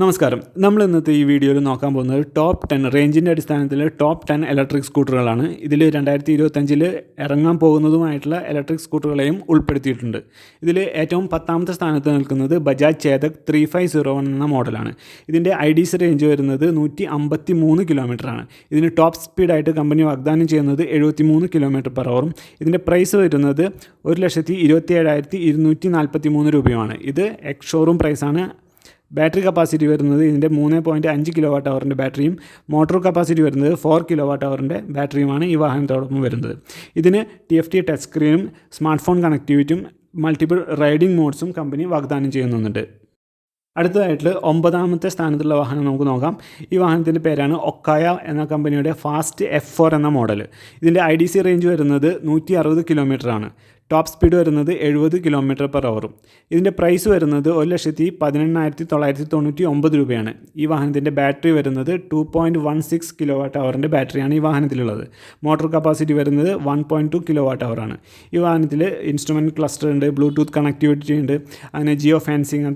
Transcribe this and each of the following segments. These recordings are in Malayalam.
നമസ്കാരം. നമ്മൾ ഇന്നത്തെ ഈ വീഡിയോയിൽ നോക്കാൻ പോകുന്നത് ടോപ്പ് ടെൻ റേഞ്ചിന്റെ അടിസ്ഥാനത്തിൽ ടോപ്പ് ടെൻ ഇലക്ട്രിക് സ്കൂട്ടറുകളാണ് ഇതിൽ രണ്ടായിരത്തി ഇരുപത്തഞ്ചിൽ ഇറങ്ങാൻ പോകുന്നതുമായിട്ടുള്ള ഇലക്ട്രിക് സ്കൂട്ടറുകളെയും ഉൾപ്പെടുത്തിയിട്ടുണ്ട്. ഇതിൽ ഏറ്റവും പത്താമത്തെ സ്ഥാനത്ത് നിൽക്കുന്നത് Bajaj Chetak three five zero one എന്ന മോഡലാണ് ഇതിന്റെ ഐ ഡി സി റേഞ്ച് വരുന്നത് നൂറ്റി അമ്പത്തി മൂന്ന് കിലോമീറ്ററാണ് ഇതിന് ടോപ്പ് സ്പീഡായിട്ട് കമ്പനി വാഗ്ദാനം ചെയ്യുന്നത് എഴുപത്തി മൂന്ന് കിലോമീറ്റർ പെർ അവറും ഇതിന്റെ പ്രൈസ് വരുന്നത് ഒരു ലക്ഷത്തി ഇരുപത്തി ഏഴായിരത്തി ഇരുന്നൂറ്റി നാൽപ്പത്തി മൂന്ന് രൂപയുമാണ്. ഇത് എക്സ് ഷോറൂം പ്രൈസാണ് ബാറ്ററി കപ്പാസിറ്റി വരുന്നത് ഇതിന്റെ മൂന്ന് പോയിന്റ് അഞ്ച് കിലോ വാട്ട് അവറിന്റെ ബാറ്ററിയും മോട്ടോർ കപ്പാസിറ്റി വരുന്നത് ഫോർ കിലോ വാട്ട് അവറിന്റെ ബാറ്ററിയുമാണ് ഈ വാഹനത്തോടൊപ്പം വരുന്നത്. ഇതിന് ടി എഫ് ടി ടച്ച് സ്ക്രീനും സ്മാർട്ട് ഫോൺ കണക്ടിവിറ്റിയും മൾട്ടിപ്പിൾ റൈഡിംഗ് മോഡ്സും കമ്പനി വാഗ്ദാനം ചെയ്യുന്നുണ്ട് അടുത്തതായിട്ട് ഒമ്പതാമത്തെ സ്ഥാനത്തുള്ള വാഹനം നമുക്ക് നോക്കാം. ഈ വാഹനത്തിന്റെ പേരാണ് ഒക്കായ എന്ന കമ്പനിയുടെ ഫാസ്റ്റ് എഫ് ഫോർ എന്ന മോഡൽ ഇതിന്റെ ഐ ഡി സി റേഞ്ച് വരുന്നത് നൂറ്റി അറുപത് കിലോമീറ്റർ ആണ്. ടോപ്പ് സ്പീഡ് വരുന്നത് എഴുപത് കിലോമീറ്റർ പെർ അവറും ഇതിന്റെ പ്രൈസ് വരുന്നത് ഒരു ലക്ഷത്തി പതിനെണ്ണായിരത്തി തൊള്ളായിരത്തി തൊണ്ണൂറ്റി ഒമ്പത് രൂപയാണ്. ഈ വാഹനത്തിന്റെ ബാറ്ററി വരുന്നത് two point one six kilo watt അവറിന്റെ ബാറ്ററിയാണ് ഈ വാഹനത്തിലുള്ളത്. മോട്ടോർ കപ്പാസിറ്റി വരുന്നത് one point two kilo watt അവറാണ് ഈ വാഹനത്തിൽ ഇൻസ്ട്രുമെന്റ് ക്ലസ്റ്റർ ഉണ്ട് ബ്ലൂടൂത്ത് കണക്ടിവിറ്റി ഉണ്ട് അങ്ങനെ ജിയോ ഫാൻസിങ്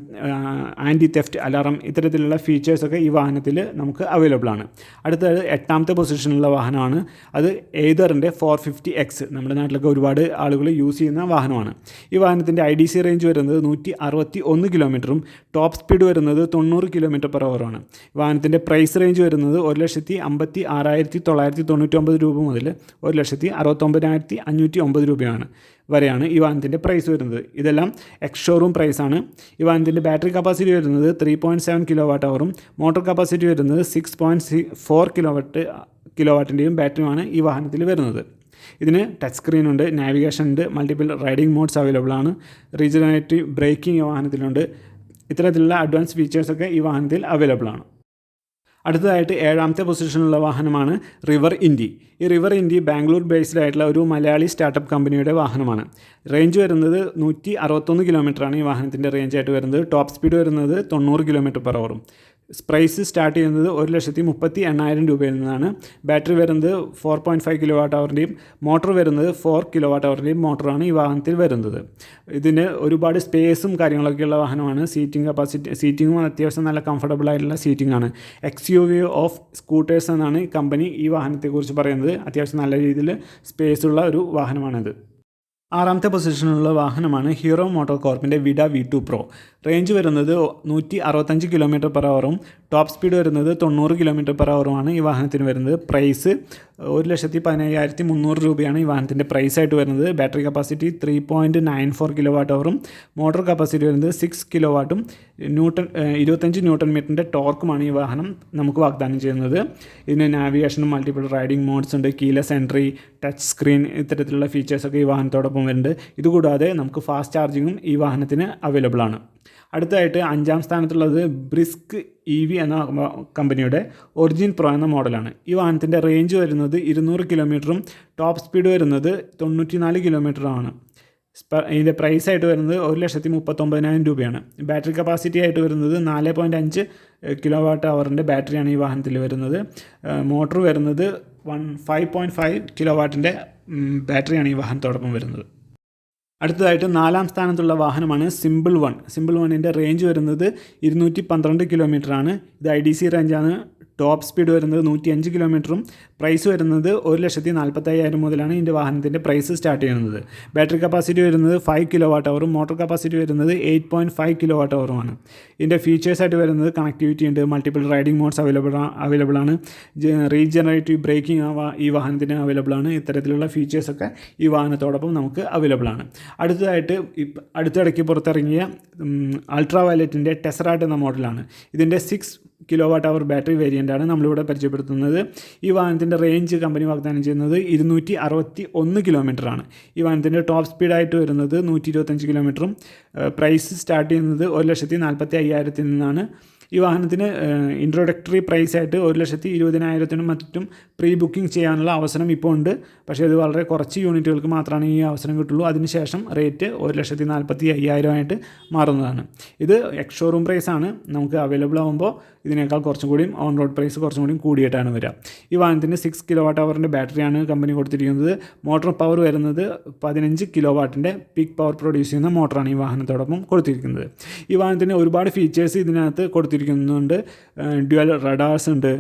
ആന്റി തെഫ്റ്റ് അലാറം ഇത്തരത്തിലുള്ള ഫീച്ചേഴ്സൊക്കെ ഈ വാഹനത്തിൽ നമുക്ക് അവൈലബിൾ ആണ്. അടുത്തത് എട്ടാമത്തെ പൊസിഷനിലുള്ള വാഹനമാണ്. അത് എയ്തറിന്റെ ഫോർ ഫിഫ്റ്റി എക്സ് നമ്മുടെ നാട്ടിലൊക്കെ ഒരുപാട് ആളുകൾ യൂസ് ചെയ്യുന്ന വാഹനമാണ്. ഈ വാഹനത്തിന്റെ ഐ ഡി സി റേഞ്ച് വരുന്നത് നൂറ്റി അറുപത്തി ഒന്ന് കിലോമീറ്ററും ടോപ്പ് സ്പീഡ് വരുന്നത് തൊണ്ണൂറ് കിലോമീറ്റർ പെർ അവറുമാണ് വാഹനത്തിന്റെ പ്രൈസ് റേഞ്ച് വരുന്നത് ഒരു ലക്ഷത്തി അമ്പത്തി ആറായിരത്തി തൊള്ളായിരത്തി തൊണ്ണൂറ്റൊമ്പത് രൂപ മുതൽ ഒരു ലക്ഷത്തി അറുപത്തൊമ്പതിനായിരത്തി അഞ്ഞൂറ്റി ഒമ്പത് രൂപയാണ് വരെയാണ് ഈ വാഹനത്തിന്റെ പ്രൈസ് വരുന്നത്. ഇതെല്ലാം എക്സ് ഷോറൂം പ്രൈസാണ് ഈ വാഹനത്തിന്റെ ബാറ്ററി കപ്പാസിറ്റി വരുന്നത് three point seven kilo watt അവറും motor capacity വരുന്നത് six point C four kilo watt kilo വാട്ടിന്റെയും ബാറ്ററിയുമാണ് ഈ വാഹനത്തിൽ വരുന്നത്. ഇതിന് ടച്ച് സ്ക്രീൻ ഉണ്ട് നാവിഗേഷൻ ഉണ്ട് മൾട്ടിപ്പിൾ റൈഡിംഗ് മോഡ്സ് അവൈലബിൾ ആണ്. റീജനറേറ്റീവ് ബ്രേക്കിംഗ് വാഹനത്തിലുണ്ട്. ഇത്തരത്തിലുള്ള അഡ്വാൻസ് ഫീച്ചേഴ്സൊക്കെ ഈ വാഹനത്തിൽ അവൈലബിൾ ആണ്. അടുത്തതായിട്ട് ഏഴാമത്തെ പൊസിഷനിലുള്ള വാഹനമാണ് റിവർ ഇൻഡി ഈ റിവർ ഇൻഡി ബാംഗ്ലൂർ ബേസ്ഡ് ആയിട്ടുള്ള ഒരു മലയാളി സ്റ്റാർട്ടപ്പ് കമ്പനിയുടെ വാഹനമാണ്. റേഞ്ച് വരുന്നത് നൂറ്റി അറുപത്തൊന്ന് കിലോമീറ്ററാണ് ഈ വാഹനത്തിന്റെ റേഞ്ച് ആയിട്ട് വരുന്നത്. ടോപ്പ് സ്പീഡ് വരുന്നത് തൊണ്ണൂറ് കിലോമീറ്റർ പെർ അവറും പ്രൈസ് സ്റ്റാർട്ട് ചെയ്യുന്നത് ഒരു ലക്ഷത്തി മുപ്പത്തി എണ്ണായിരം രൂപയിൽ നിന്നാണ്. ബാറ്ററി വരുന്നത് four point five kilowatt അവറിന്റെയും മോട്ടോർ വരുന്നത് ഫോർ കിലോ വാട്ട് അവറിന്റെയും മോട്ടറാണ് ഈ വാഹനത്തിൽ വരുന്നത്. ഇതിന് ഒരുപാട് സ്പേസും കാര്യങ്ങളൊക്കെയുള്ള വാഹനമാണ്. സീറ്റിംഗ് കപ്പാസിറ്റി സീറ്റിങ്ങും അത്യാവശ്യം നല്ല കംഫർട്ടബിൾ ആയിട്ടുള്ള സീറ്റിംഗ് ആണ്. X U V of scooters എന്നാണ് കമ്പനി ഈ വാഹനത്തെക്കുറിച്ച് പറയുന്നത്. അത്യാവശ്യം നല്ല രീതിയിൽ സ്പേസുള്ള ഒരു വാഹനമാണിത്. ആറാമത്തെ പൊസിഷനിലുള്ള വാഹനമാണ് Hero motor കോർപ്പിന്റെ Vida V two pro range വരുന്നത് നൂറ്റി അറുപത്തഞ്ച് കിലോമീറ്റർ പെർ അവറും ടോപ്പ് സ്പീഡ് വരുന്നത് തൊണ്ണൂറ് കിലോമീറ്റർ പെർ അവറുമാണ് ഈ വാഹനത്തിന് വരുന്നത്. പ്രൈസ് ഒരു ലക്ഷത്തി പതിനയ്യായിരത്തി മുന്നൂറ് രൂപയാണ് ഈ വാഹനത്തിന്റെ പ്രൈസ് ആയിട്ട് വരുന്നത്. Battery capacity three point nine four kilo watt അവറും motor capacity വരുന്നത് സിക്സ് കിലോ വാട്ടും ന്യൂട്ടൺ ഇരുപത്തഞ്ച് ന്യൂട്ടൺ മീറ്ററിന്റെ ടോർക്കുമാണ് ഈ വാഹനം നമുക്ക് വാഗ്ദാനം ചെയ്യുന്നത്. ഇതിന് നാവിഗേഷനും മൾട്ടിപ്പിൾ റൈഡിംഗ് മോഡ്സ് ഉണ്ട് കീലെസ് എൻട്രി ടച്ച് സ്ക്രീൻ ഇത്തരത്തിലുള്ള ഫീച്ചേഴ്സൊക്കെ ഈ വാഹനത്തോടൊപ്പം വരുന്നുണ്ട്. ഇതുകൂടാതെ നമുക്ക് ഫാസ്റ്റ് ചാർജിങ്ങും ഈ വാഹനത്തിന് അവൈലബിൾ ആണ്. അടുത്തതായിട്ട് അഞ്ചാം സ്ഥാനത്തുള്ളത് ബ്രിസ്ക് ഇ വി എന്ന കമ്പനിയുടെ ഒറിജിൻ പ്രോ എന്ന മോഡലാണ്. ഈ വാഹനത്തിന്റെ റേഞ്ച് വരുന്നത് ഇരുന്നൂറ് കിലോമീറ്ററും ടോപ്പ് സ്പീഡ് വരുന്നത് തൊണ്ണൂറ്റിനാല് കിലോമീറ്ററുമാണ് ഇതിന്റെ പ്രൈസ് ആയിട്ട് വരുന്നത് ഒരു ലക്ഷത്തി മുപ്പത്തൊമ്പതിനായിരം രൂപയാണ്. ബാറ്ററി കപ്പാസിറ്റി ആയിട്ട് വരുന്നത് നാല് പോയിന്റ് അഞ്ച് കിലോ വാട്ട് അവറിന്റെ ബാറ്ററിയാണ് ഈ വാഹനത്തിൽ വരുന്നത്. മോട്ടോർ വരുന്നത് one five point five kilo വാട്ടിന്റെ ബാറ്ററിയാണ് ഈ വാഹനത്തോടൊപ്പം വരുന്നത്. അടുത്തതായിട്ട് നാലാം സ്ഥാനത്തുള്ള വാഹനമാണ് സിമ്പിൾ വൺ സിമ്പിൾ വണ്ണിന്റെ റേഞ്ച് വരുന്നത് ഇരുന്നൂറ്റി പന്ത്രണ്ട് കിലോമീറ്ററാണ് ഇത് ഐ ഡി സി റേഞ്ചാണ് ടോപ്പ് സ്പീഡ് വരുന്നത് നൂറ്റി അഞ്ച് കിലോമീറ്ററും പ്രൈസ് വരുന്നത് ഒരു ലക്ഷത്തി നാൽപ്പത്തയ്യായിരം മുതലാണ് ഇതിന്റെ വാഹനത്തിന്റെ പ്രൈസ് സ്റ്റാർട്ട് ചെയ്യുന്നത്. ബാറ്ററി കപ്പാസിറ്റി വരുന്നത് ഫൈവ് കിലോ വാട്ട് അവറും മോട്ടോർ കപ്പാസിറ്റി വരുന്നത് eight point five kilowatt അവറുമാണ് ഇതിന്റെ ഫീച്ചേഴ്സായിട്ട് വരുന്നത് കണക്ടിവിറ്റി ഉണ്ട് multiple riding modes available available ആണ്. റീജനറേറ്റീവ് ബ്രേക്കിംഗ് ഈ വാഹനത്തിന് അവൈലബിൾ ആണ്. ഇത്തരത്തിലുള്ള ഫീച്ചേഴ്സൊക്കെ ഈ വാഹനത്തോടൊപ്പം നമുക്ക് അവൈലബിൾ ആണ്. അടുത്തതായിട്ട് അടുത്തിടയ്ക്ക് പുറത്തിറങ്ങിയ അൾട്രാ വയലറ്റിന്റെ ടെസറാട്ട് എന്ന മോഡലാണ് ഇതിന്റെ six kilo watt hour battery വേരിയന്റാണ് നമ്മളിവിടെ പരിചയപ്പെടുത്തുന്നത്. ഈ വാഹനത്തിന്റെ റേഞ്ച് കമ്പനി വാഗ്ദാനം ചെയ്യുന്നത് ഇരുന്നൂറ്റി അറുപത്തി ഒന്ന് കിലോമീറ്ററാണ് ഈ വാഹനത്തിന്റെ ടോപ്പ് സ്പീഡായിട്ട് വരുന്നത് നൂറ്റി ഇരുപത്തഞ്ച് കിലോമീറ്ററും പ്രൈസ് സ്റ്റാർട്ട് ചെയ്യുന്നത് ഒരു ലക്ഷത്തി നാൽപ്പത്തി അയ്യായിരത്തിൽ നിന്നാണ്. ഈ വാഹനത്തിന് ഇൻട്രോഡക്ടറി പ്രൈസ് ആയിട്ട് ഒരു ലക്ഷത്തി ഇരുപതിനായിരത്തിനും മറ്റും പ്രീ ബുക്കിംഗ് ചെയ്യാനുള്ള അവസരം ഇപ്പോൾ ഉണ്ട്. പക്ഷേ ഇത് വളരെ കുറച്ച് യൂണിറ്റുകൾക്ക് മാത്രമാണ് ഈ അവസരം കിട്ടുള്ളൂ. അതിനുശേഷം റേറ്റ് ഒരു ലക്ഷത്തി നാൽപ്പത്തി അയ്യായിരമായിട്ട് മാറുന്നതാണ്. ഇത് എക്സ് ഷോറൂം ആണ്. നമുക്ക് അവൈലബിൾ ആകുമ്പോൾ ഇതിനേക്കാൾ കുറച്ചും കൂടിയും ഓൺ റോഡ് പ്രൈസ് കുറച്ചും കൂടിയും കൂടിയിട്ടാണ് വരിക. ഈ വാഹനത്തിന് സിക്സ് കിലോ വാട്ട് അവറിന്റെ ബാറ്ററിയാണ് കമ്പനി കൊടുത്തിരിക്കുന്നത്. മോട്ടോർ പവർ വരുന്നത് പതിനഞ്ച് കിലോ വാട്ടിന്റെ പീക്ക് പവർ പ്രൊഡ്യൂസ് ചെയ്യുന്ന മോട്ടറാണ് ഈ വാഹനത്തോടൊപ്പം കൊടുത്തിരിക്കുന്നത്. ഈ വാഹനത്തിന് ഒരുപാട് ഫീച്ചേഴ്സ് ഇതിനകത്ത് കൊടുത്തിരിക്കുന്നത് ഉൾപ്പെടുത്തിയിരിക്കുന്നുണ്ട് ഡ്യുവൽ റഡാർസ് ഉണ്ട്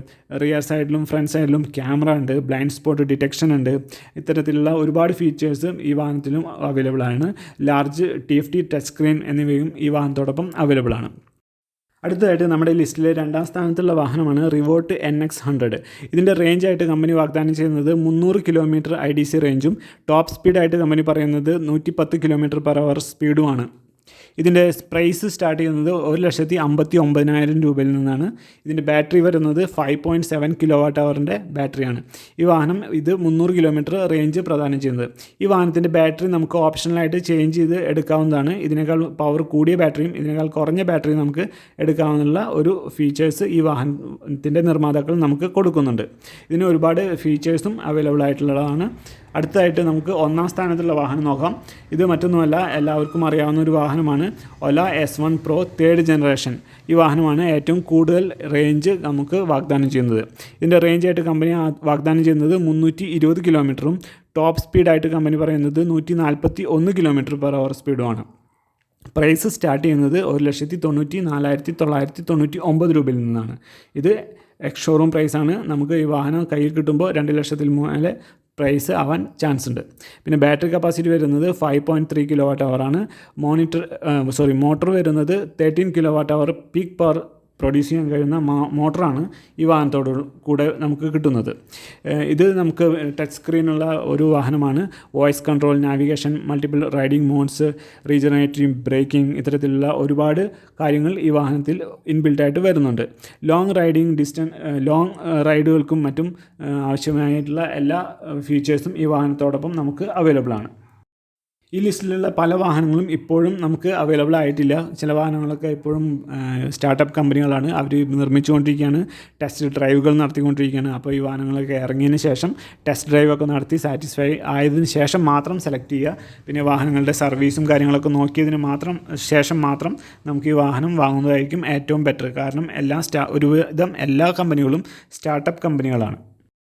റിയർ സൈഡിലും ഫ്രണ്ട് സൈഡിലും ക്യാമറ ഉണ്ട് ബ്ലൈൻഡ് സ്പോട്ട് ഡിറ്റക്ഷൻ ഉണ്ട്. ഇത്തരത്തിലുള്ള ഒരുപാട് ഫീച്ചേഴ്സും ഈ വാഹനത്തിലും അവൈലബിൾ ആണ്. Large T F T touch screen എന്നിവയും ഈ വാഹനത്തോടൊപ്പം അവൈലബിൾ ആണ്. അടുത്തതായിട്ട് നമ്മുടെ ലിസ്റ്റിലെ രണ്ടാം സ്ഥാനത്തുള്ള വാഹനമാണ് റിവോട്ട് എൻ എക്സ് ഹൺഡ്രഡ് ഇതിന്റെ റേഞ്ചായിട്ട് കമ്പനി വാഗ്ദാനം ചെയ്യുന്നത് മുന്നൂറ് കിലോമീറ്റർ ഐ ഡി സി റേഞ്ചും ടോപ്പ് സ്പീഡായിട്ട് കമ്പനി പറയുന്നത് നൂറ്റി പത്ത് കിലോമീറ്റർ പെർ അവർ സ്പീഡുമാണ് ഇതിന്റെ പ്രൈസ് സ്റ്റാർട്ട് ചെയ്യുന്നത് ഒരു ലക്ഷത്തി അമ്പത്തി ഒമ്പതിനായിരം രൂപയിൽ നിന്നാണ്. ഇതിന്റെ ബാറ്ററി വരുന്നത് five point seven kilo watt അവറിന്റെ ബാറ്ററിയാണ് ഈ വാഹനം ഇത് മുന്നൂറ് കിലോമീറ്റർ റേഞ്ച് പ്രദാനം ചെയ്യുന്നത്. ഈ വാഹനത്തിന്റെ ബാറ്ററി നമുക്ക് ഓപ്ഷണലായിട്ട് ചേഞ്ച് ചെയ്ത് എടുക്കാവുന്നതാണ്. ഇതിനേക്കാൾ പവർ കൂടിയ ബാറ്ററിയും ഇതിനേക്കാൾ കുറഞ്ഞ ബാറ്ററിയും നമുക്ക് എടുക്കാവുന്ന ഒരു ഫീച്ചേഴ്സ് ഈ വാഹനത്തിന്റെ നിർമ്മാതാക്കൾ നമുക്ക് കൊടുക്കുന്നുണ്ട്. ഇതിന് ഒരുപാട് ഫീച്ചേഴ്സും അവൈലബിൾ ആയിട്ടുള്ളതാണ്. അടുത്തതായിട്ട് നമുക്ക് ഒന്നാം സ്ഥാനത്തുള്ള വാഹനം നോക്കാം. ഇത് മറ്റൊന്നുമല്ല എല്ലാവർക്കും അറിയാവുന്ന ഒരു വാഹനമാണ്. Ola S one pro third generation ഈ വാഹനമാണ് ഏറ്റവും കൂടുതൽ റേഞ്ച് നമുക്ക് വാഗ്ദാനം ചെയ്യുന്നത്. ഇതിന്റെ റേഞ്ചായിട്ട് കമ്പനി വാഗ്ദാനം ചെയ്യുന്നത് മുന്നൂറ്റി ഇരുപത് കിലോമീറ്ററും ടോപ്പ് സ്പീഡായിട്ട് കമ്പനി പറയുന്നത് നൂറ്റി നാൽപ്പത്തി ഒന്ന് കിലോമീറ്റർ പെർ അവർ സ്പീഡുമാണ് പ്രൈസ് സ്റ്റാർട്ട് ചെയ്യുന്നത് ഒരു ലക്ഷത്തി തൊണ്ണൂറ്റി നാലായിരത്തി തൊള്ളായിരത്തി തൊണ്ണൂറ്റി ഒമ്പത് രൂപയിൽ നിന്നാണ്. ഇത് എക്സ് ഷോറൂം പ്രൈസാണ് നമുക്ക് ഈ വാഹനം കയ്യിൽ കിട്ടുമ്പോൾ രണ്ട് ലക്ഷത്തിൽ മേലെ പ്രൈസ് ആവാൻ ചാൻസ് ഉണ്ട്. പിന്നെ ബാറ്ററി കപ്പാസിറ്റി വരുന്നത് five point three kilo watt അവറാണ് മോണിറ്റർ സോറി മോട്ടോർ വരുന്നത് thirteen kilowatt hour peak power produce ചെയ്യാൻ കഴിയുന്ന മോട്ടറാണ് ഈ വാഹനത്തോട് കൂടെ നമുക്ക് കിട്ടുന്നത്. ഇത് നമുക്ക് ടച്ച് സ്ക്രീനുള്ള ഒരു വാഹനമാണ്. Voice control navigation multiple riding modes regenerative braking ഇത്തരത്തിലുള്ള ഒരുപാട് കാര്യങ്ങൾ ഈ വാഹനത്തിൽ ഇൻബിൽട്ടായിട്ട് വരുന്നുണ്ട്. ലോങ് റൈഡിംഗ് ഡിസ്റ്റൻ ലോങ് റൈഡുകൾക്കും മറ്റും ആവശ്യമായിട്ടുള്ള എല്ലാ ഫീച്ചേഴ്സും ഈ വാഹനത്തോടൊപ്പം നമുക്ക് അവൈലബിൾ ആണ് ഈ ലിസ്റ്റിലുള്ള പല വാഹനങ്ങളും ഇപ്പോഴും നമുക്ക് അവൈലബിൾ ആയിട്ടില്ല. ചില വാഹനങ്ങളൊക്കെ ഇപ്പോഴും സ്റ്റാർട്ടപ്പ് കമ്പനികളാണ്. അവർ നിർമ്മിച്ചുകൊണ്ടിരിക്കുകയാണ്. ടെസ്റ്റ് ഡ്രൈവുകൾ നടത്തിക്കൊണ്ടിരിക്കുകയാണ്. അപ്പോൾ ഈ വാഹനങ്ങളൊക്കെ ഇറങ്ങിയതിന് ശേഷം ടെസ്റ്റ് ഡ്രൈവൊക്കെ നടത്തി സാറ്റിസ്ഫൈ ആയതിനു ശേഷം മാത്രം സെലക്ട് ചെയ്യുക. പിന്നെ വാഹനങ്ങളുടെ സർവീസും കാര്യങ്ങളൊക്കെ നോക്കിയതിന് മാത്രം ശേഷം മാത്രം നമുക്ക് ഈ വാഹനം വാങ്ങുന്നതായിരിക്കും ഏറ്റവും ബെറ്റർ കാരണം എല്ലാ സ്റ്റാ ഒരുവിധം എല്ലാ കമ്പനികളും സ്റ്റാർട്ടപ്പ് കമ്പനികളാണ്.